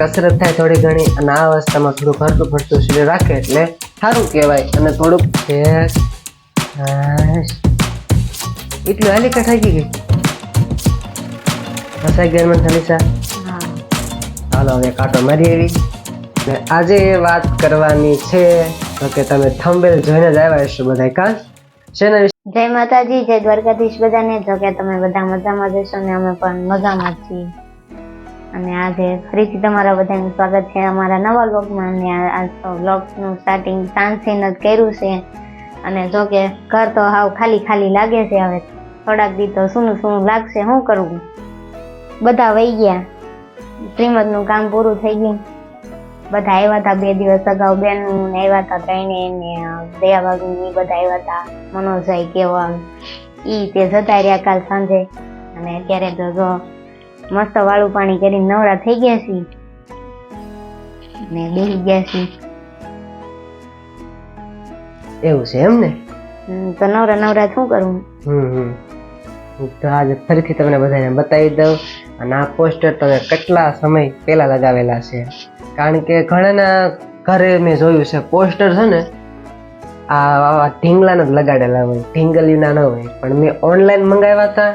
કસરત થાય થોડી ઘણી અને આ અવસ્થામાં થોડું ફરતું ફરતું શરીર રાખે એટલે સારું કહેવાય અને થોડુંક. એટલું હાલી કઠાઈ ગઈ હસાઈ ગયા મને થલીસા હાલો હવે કાંટો મારી આવી. ને આજે વાત કરવાની છે તો કે તમે થંબેલ જોઈને જ આવ્યા હશો બધા કાં? શેના જય માતાજી જય દ્વારકાધીશ બધાને. જો કે તમે બધા મજામાં જશો ને અમે પણ મજામાં છીએ. અને આજે ફરીથી તમારા બધાનું સ્વાગત છે અમારા નવા બ્લોગમાં અને આજ તો બ્લોગનું સ્ટાર્ટિંગ સાંજથી જ કર્યું છે. અને જો કે ઘર તો હાવ ખાલી ખાલી લાગે છે હવે. થોડાક દી તો સૂનું સૂનું લાગશે શું કરવું બધા વહી ગયા. શ્રીમદનું કામ પૂરું થઈ ગયું. બધા આવ્યા હતા બે દિવસ અગાઉ. બેન આવ્યા હતા ત્રણે ને દયા બાબુ ને બધા આવ્યા હતા. મનોજભાઈ કેવા. એ તે જતા રહ્યા કાલ સાંજે. અને અત્યારે તો જો મસ્ત વાળું પાણી કરીને નવરા થઈ ગયા છીએ ને બેસી ગયા છીએ એવું છે એમ ને? તો નવરા નવરા શું કરવું હમ તો આજે ફરીથી તમને બધાને બતાવી દઉં અને આ પોસ્ટર તમે કેટલા સમય પહેલા લગાવેલા છે. કારણ કે ઘણાના ઘરે મેં જોયું છે પોસ્ટર છે ને આ ઢીંગલાના જ લગાડેલા હોય ઢીંગલીના ન હોય. પણ મેં ઓનલાઈન મંગાવ્યા હતા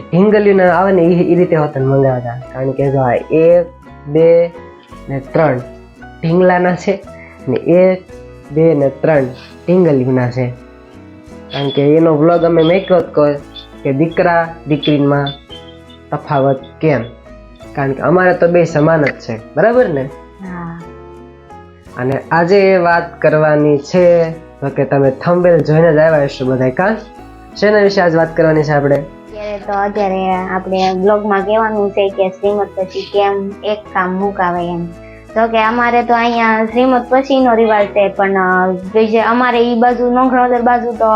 ઢીંગલીના આવે ને એ રીતે હોતા મંગાવતા. કારણ કે જો આ એક બે ને ત્રણ ઢીંગલાના છે ને એક બે ને ત્રણ ઢીંગલીના છે. કારણ કે એનો વ્લોગ અમે મેક્યો જ કે દીકરા દીકરીમાં તફાવત કેમ? કારણ કે અમારે તો બે સમાન જ છે. બરાબર ને? અને આજે એ વાત કરવાની છે તો કે તમે થંબેલ જોઈને જ આવ્યા હશો બધા કાં? શેના વિશે આજ વાત કરવાની છે આપણે? તો અત્યારે આપણે બ્લોગમાં કહેવાનું છે કે શ્રીમદ પછી કેમ એક કામ મુકાવે એમ. તો કે અમારે તો અહીંયા શ્રીમદ પછીનો રિવાજ છે પણ અમારે એ બાજુ નોખણોદર બાજુ તો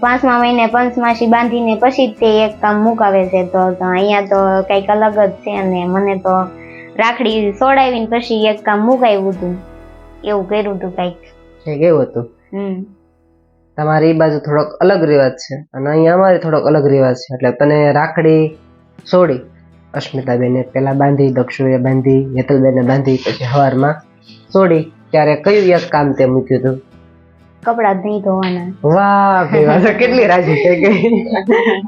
પાંચમા મહિને પંચમાસી બાંધીને પછી જ તે એક કામ મુકાવે છે. તો તો અહીંયા તો કંઈક અલગ જ છે અને મને તો રાખડી સોડાવીને પછી એક કામ મુકાવ્યું હતું. એવું કર્યું હતું કંઈક. કેવું હતું. હમ. તમારી એ બાજુ થોડોક અલગ રિવાજ છે. અને અહીંયા અમારે થોડોક અલગ રિવાજ છે. એટલે તને રાખડી છોડી અસ્મિતાબેને પહેલાં બાંધી દક્ષુએ બાંધી હેતલબેને બાંધી પછી હવારમાં છોડી ત્યારે કયું એક કામ તે મૂક્યું હતું કપડાં નહીં ધોવાના. વાહ ભાઈ વાહ કેટલી રાજી થઈ ગઈ.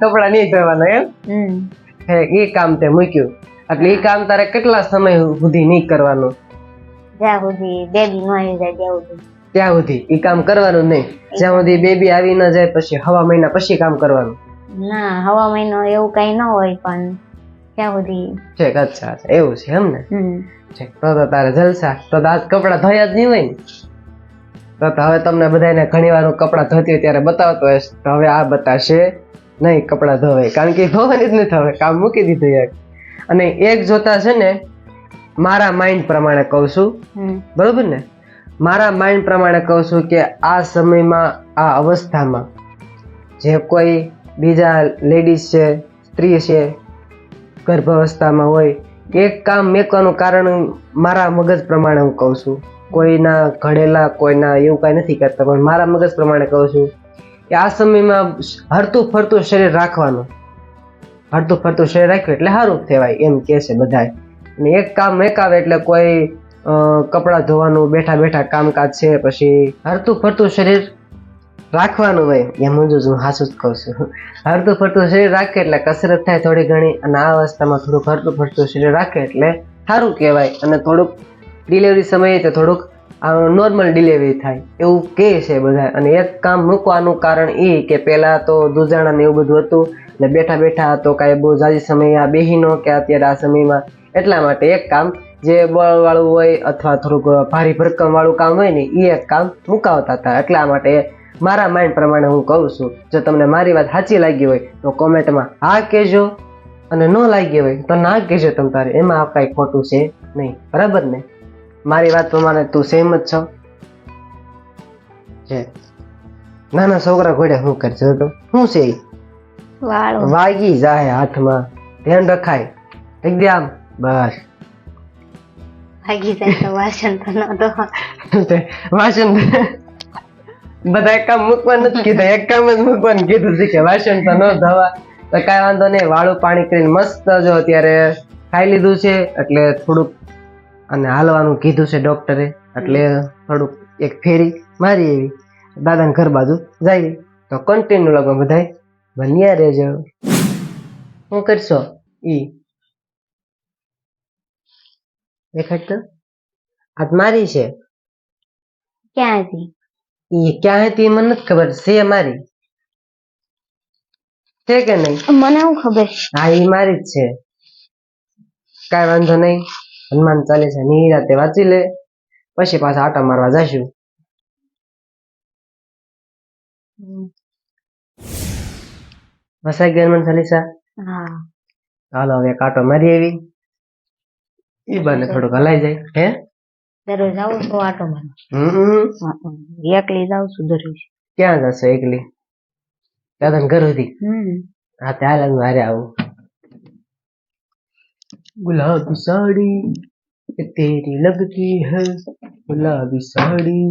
કપડા નહીં ધોવાના એમ? હે એ કામ તે મૂક્યું. એટલે એ કામ તારે કેટલા સમય સુધી નહીં કરવાનું? જ્યાં સુધી બેબી ન આવી જાય ત્યાં સુધી. ત્યાં સુધી એ કામ કરવાનું નહીં. જ્યાં સુધી બેબી આવી ન જાય પછી હવા મહિના પછી કામ કરવાનું. ના હવા મહિનો એવું કઈ ન હોય પણ ત્યાં સુધી ઠીક અચ્છા અચ્છા એવું છે એમ ને? તો તો તારે જલસા. તો આજ કપડાં ધોયા જ નહીં હોય ને? તો હવે તમને બધાને ઘણી વાર કપડાં ધોતી હોય ત્યારે બતાવતો હોય તો હવે આ બતાવશે નહીં કપડાં ધોવાય. કારણ કે ધોવાની જ નથી હવે કામ મૂકી દીધું યાર અને એક જોતા છે ને મારા માઇન્ડ પ્રમાણે કહું છું. બરોબર ને? મારા માઇન્ડ પ્રમાણે કહું છું કે આ સમયમાં, આ અવસ્થામાં જે કોઈ બીજા લેડીઝ છે, સ્ત્રી છે, ગર્ભાવસ્થામાં હોય, એક કામ મેકવાનું કારણ મારા મગજ પ્રમાણે હું કહું છું. કોઈના ઘડેલા, કોઈના એવું કાંઈ નથી કરતા, પણ મારા મગજ પ્રમાણે કહું છું કે આ સમયમાં હરતું ફરતું શરીર રાખવાનું. હરતું ફરતું શરીર રાખ્યું એટલે સારું કહેવાય, એમ કહે છે બધાય. અને એક કામ મેકાવે એટલે કોઈ કપડાં ધોવાનું, બેઠા બેઠા કામકાજ છે, પછી હરતું ફરતું શરીર રાખવાનું હોય, એમ જ હું હાસું જ કહું છું. હરતું ફરતું શરીર રાખે એટલે કસરત થાય થોડી ઘણી, અને આ અવસ્થામાં થોડુંક હરતું ફરતું શરીર રાખે એટલે સારું કહેવાય, અને થોડુંક ડિલિવરી સમયે તો થોડુંક નોર્મલ ડિલિવરી થાય, એવું કહે છે બધા અને એક કામ મૂકવાનું કારણ એ કે પહેલાં તો દૂધાણા એવું બધું હતું, ને બેઠા બેઠા તો કાંઈ બહુ જાજી સમય આ બેહીનો કે અત્યારે આ સમયમાં, એટલા માટે એક કામ જે બળવાળું હોય અથવા થોડુંક ભારી ભરકમ વાળું કામ હોય ને એ એક કામ મુકાવતા હતા. એટલા માટે મારા માઇન્ડ પ્રમાણે હું કહું છું જો તમને મારી વાત સાચી લાગી હોય તો કોમેન્ટમાં હા કહેજો અને ન લાગી હોય તો ના કહેજો તમ તારે. એમાં આ કાંઈ ખોટું છે નહીં. બરાબર ને? મારી વાત પ્રમાણે તું સેમ જ છો. છે નાના છોકરા ઘોડે શું કરશે તો? શું છે વાગી જાય હાથમાં. ધ્યાન રખાય. એકદમ. બસ. ભાગી જાય તો વાસણ તો ન તો વાસણ બધા કામ મૂકવાનું નથી કીધું, એક કામ જ મૂકવાનું કીધું છે કે વાસણ તો ન ધોવા. તો કાંઈ વાંધો નહીં, વાળું પાણી કરીને મસ્ત જો અત્યારે ખાઈ લીધું છે, એટલે થોડુંક અને હાલવાનું કીધું છે ડૉક્ટરે, એટલે થોડુંક એક ફેરી મારી એવી, દાદાને ઘર બાજુ જઈએ. તો કન્ટિન્યુ લગભગ બધાય. બન્યા રહેજો. શું કરશો? ઈ. દેખાડ તો મારી છે? ક્યાંથી? ઈ ક્યાં હતી મને નથી ખબર. છે મારી. છે કે નહીં? મને હું ખબર? હા એ મારી જ છે. કાંઈ વાંધો નહીં. હનુમાન ચાલીસા નિરાતે વાંચી લે. પછી પાછા આટા મારવા જશું. વસાઈ ગયા હનુમાન ચાલીસા? હા. ચાલો હવે એક આટો મારી આવી. ઈ બાને થોડુંક હલાઈ જાય હે? દરરોજ આવું છો આટો મારો એકલી જાઉં છું દરરોજ. ક્યાં જશો એકલી? દાદાને ઘર સુધી? હા ત્યાં લાગુ હારે આવું. ગુલાબ સાડી તેરી લગતી હે. ગુલાબી સાડી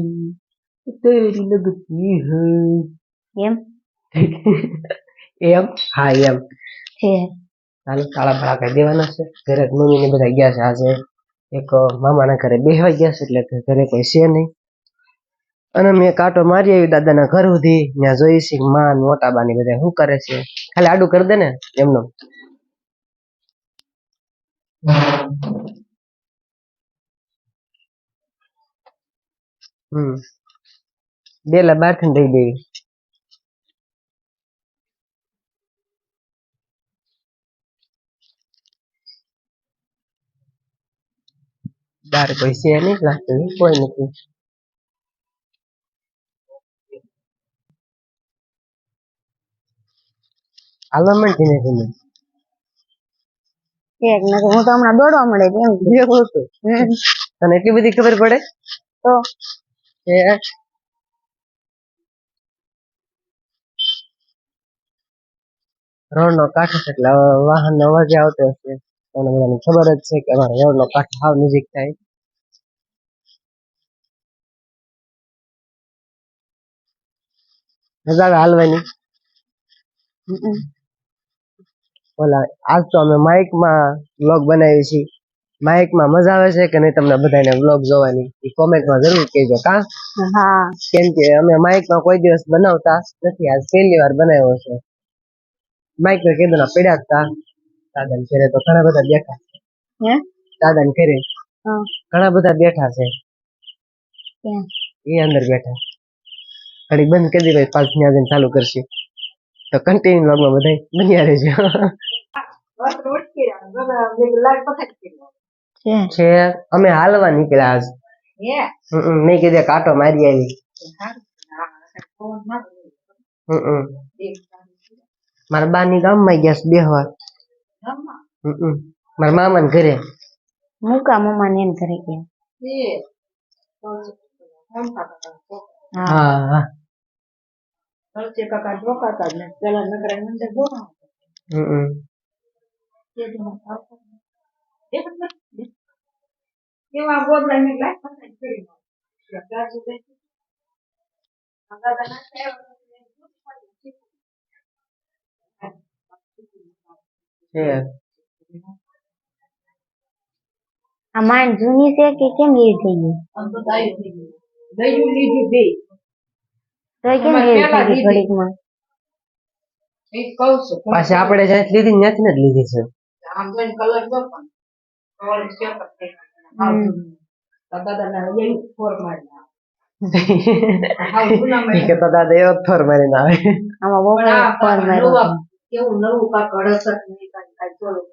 તેરી લગતી હે. એમ? એમ? હા એમ. છે હાલો તાળા ભાળા કરી દેવાના છે. ઘરે મમ્મી ને બધા ગયા છે આજે. એક મામાના ઘરે બેહવા ગયા છે, એટલે ઘરે કોઈ છે નહીં. અને મેં કાંટો મારી આવી દાદાના ઘર સુધી. ત્યાં જોઈ છે માં, મોટા બા ને બધા શું કરે છે. ખાલી આડું કરી દે ને એમનો. હમ. બેલા બાર થઈ દેવી બાર કોઈ છે નહીં લાગતું કોઈ નથી હાલો મને ધીમે ધીમે એક નકર હું તો હમણાં દોડવા મળે એમ એવું હતું તને એટલી બધી ખબર પડે તો એ રોડ નો કાંઠો છે એટલે વાહન નો અવાજ આવતો હશે તમને બધાને ખબર જ છે કે અમારે રોડ નો કાંઠો હાવ નજીક થાય. મજા આવે હાલવાની? ઓલા આજ તો અમે માઇકમાં વ્લોગ બનાવીએ છીએ માઇકમાં મજા આવે છે કે નહીં તમને બધાને વ્લોગ જોવાની? એ કોમેન્ટમાં જરૂર કહેજો કા? હા. કેમ કે અમે માઇકમાં કોઈ દિવસ બનાવતા નથી. આજ પહેલી વાર બનાવ્યો છે. માઇકમાં કીધું ના પડ્યા હતા દાદા ને તો ઘણા બધા બેઠા છે. હે? દાદા ને હા. ઘણા બધા બેઠા છે. એ અંદર બેઠા. ઘડી બંધ કરી દીધી પાંચ ત્યાં જઈને ચાલુ કરશે. તો કન્ટિન્યુ લોગમાં બધા બન્યા રહેજો. છે છે અમે હાલવા નીકળ્યા આજ. મેં કીધું કાંટો મારી આવી. મારા બાની ગામમાં ગયા છે બેહવા મારા મામાને ઘરે મૂકા મમ્મા ને એમ ઘરે ગયા હા હા હા હમ છે આ માંડ જૂની છે કે કેમ એ થઈ ગઈ તો કેમ એ થઈ ગઈ ઘડીકમાં? પાછી આપણે જ્યાં લીધી ને ત્યાંથી જ લીધી છે. તો આમાં. કેવું નવું કાક અડસઠની જાય.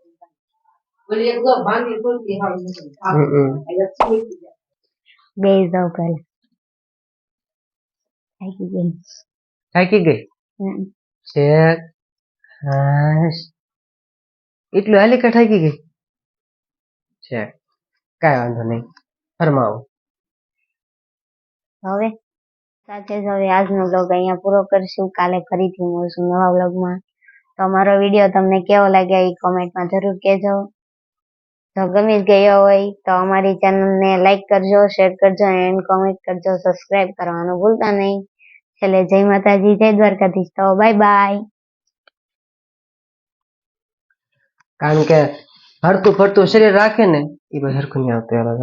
બે જાવ થાકી ગઈ થાકી ગઈ છે એટલું હાલી કે થાકી ગઈ છે કાંઈ વાંધો નહીં ફરમાવો હવે સાથે જ હવે આજનો બ્લોગ અહીંયા પૂરો કરશું. કાલે ફરીથી મળશું નવા બ્લોગમાં તો અમારો વીડિયો તમને કેવો લાગ્યો એ કોમેન્ટમાં જરૂર કહેજો. જો ગમી જ ગયો હોય તો અમારી ચેનલને લાઈક કરજો, શેર કરજો એન્ડ કોમેન્ટ કરજો, સબસ્ક્રાઇબ કરવાનું ભૂલતા નહીં. છેલ્લે જય માતાજી, જય દ્વારકાધીશ. તો બાય બાય. કારણ કે હરતું ફરતું શરીર રાખે ને એ પછી હરખું નહીં આવતું એલા